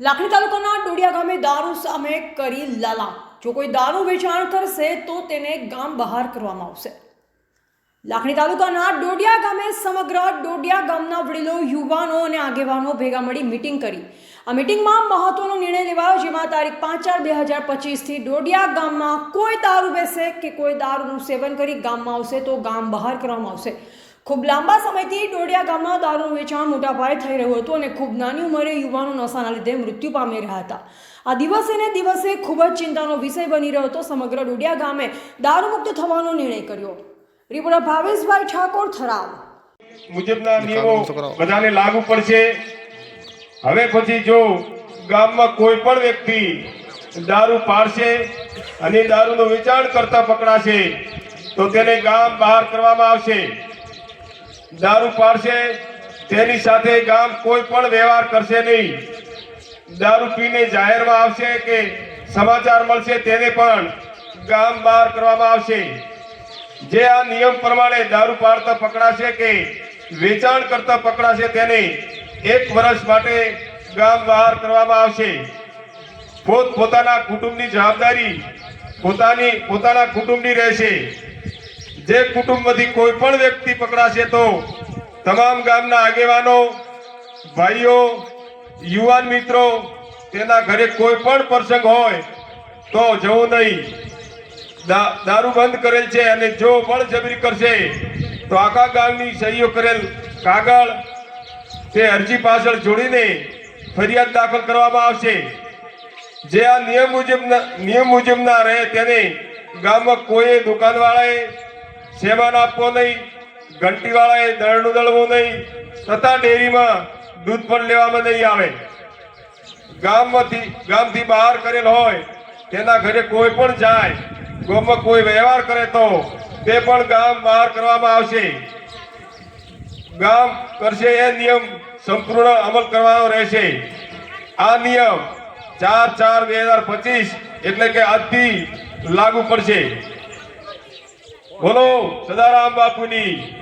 લાખણી તાલુકાના ડોડિયા ગામે દારૂ સામે કરી લાલા જો કોઈ દારૂ વેચાણ કરશે તો તેને ગામ બહાર કરવામાં આવશે. લાખણી તાલુકાના ડોડિયા ગામે સમગ્ર ડોડિયા ગામના વડીલો, યુવાનો અને આગેવાનો ભેગા મળી મિટિંગ કરી. આ મિટિંગમાં મહત્વનો નિર્ણય લેવાયો, જેમાં તારીખ પાંચ ચાર બે હજાર પચીસથી ડોડિયા ગામમાં કોઈ દારૂ બેસે કે કોઈ દારૂનું સેવન કરી ગામમાં આવશે તો ગામ બહાર કરવામાં આવશે. ખૂબ લાંબા સમયથી ડોડિયા ગામમાં દારૂનું વેચાણ મોટા પાયે થઈ રહ્યું હતું અને ખૂબ નાની ઉંમરે યુવાનો નશાના લીધે મૃત્યુ પામી રહ્યા હતા. આ દિવસે ને દિવસે ખૂબ જ ચિંતાનો વિષય બની રહ્યો હતો. સમગ્ર ડોડિયા ગામે દારૂમુક્ત થવાનો નિર્ણય કર્યો. રિપોર્ટર ભાવેશભાઈ ઠાકોર થરાવ મુજબના નિયમો બધાને લાગુ પડશે. હવે પછી જો ગામમાં કોઈ પણ વ્યક્તિ દારૂ પાડશે અને દારૂનું વેચાણ કરતા પકડાશે તો તેને ગામ બહાર કરવામાં આવશે. દારૂ પાડશે, તેની સાથે ગામ કોઈ પણ વ્યવહાર કરશે નહીં. દારૂ પીને જાહેરમાં આવશે કે સમાચાર મળશે તેને પણ ગામ બહાર કરવામાં આવશે. જે આ નિયમ પ્રમાણે દારૂ પાડતા પકડાશે કે વેચાણ કરતા પકડાશે તેને એક વર્ષ માટે ગામ બહાર કરવામાં આવશે. પોત પોતાના કુટુંબની જવાબદારી પોતાની, પોતાના કુટુંબની રહેશે. જે કુટુંબમાંથી કોઈ પણ વ્યક્તિ પકડાશે તો તમામ ગામના આગેવાનો, ભાઈઓ, યુવાન મિત્રો, તેના ઘરે કોઈ પણ પ્રસંગ હોય તો જવું નહીં. દારૂ બંધ કરેલ છે અને જો બળજબરી કરશે, તો આખા ગામની સહીઓ કરેલ કાગળ તે અરજી પાછળ જોડીને ફરિયાદ દાખલ કરવામાં આવશે. જે આ નિયમ મુજબ, નિયમ મુજબના રહે તેને ગામમાં કોઈ દુકાનવાળાએ સેવાન આપવો નહીં, ઘંટીવાળાએ દળનું દળવું નહીં, તથા ડેરીમાં દૂધ પણ લેવામાં નહીં આવે. ગામમાંથી, ગામથી બહાર કરેલ હોય, તેના ઘરે કોઈ પણ જાય, ગામમાં કોઈ વ્યવહાર કરે તો તે પણ ગામ બહાર કરવામાં આવશે. ગામ કરશે એ નિયમ સંપૂર્ણ અમલ કરવાનો રહેશે. આ નિયમ ચાર ચાર બે હજાર પચીસ એટલે કે આજથી લાગુ પડશે. બોલો સદારામ બાપુની.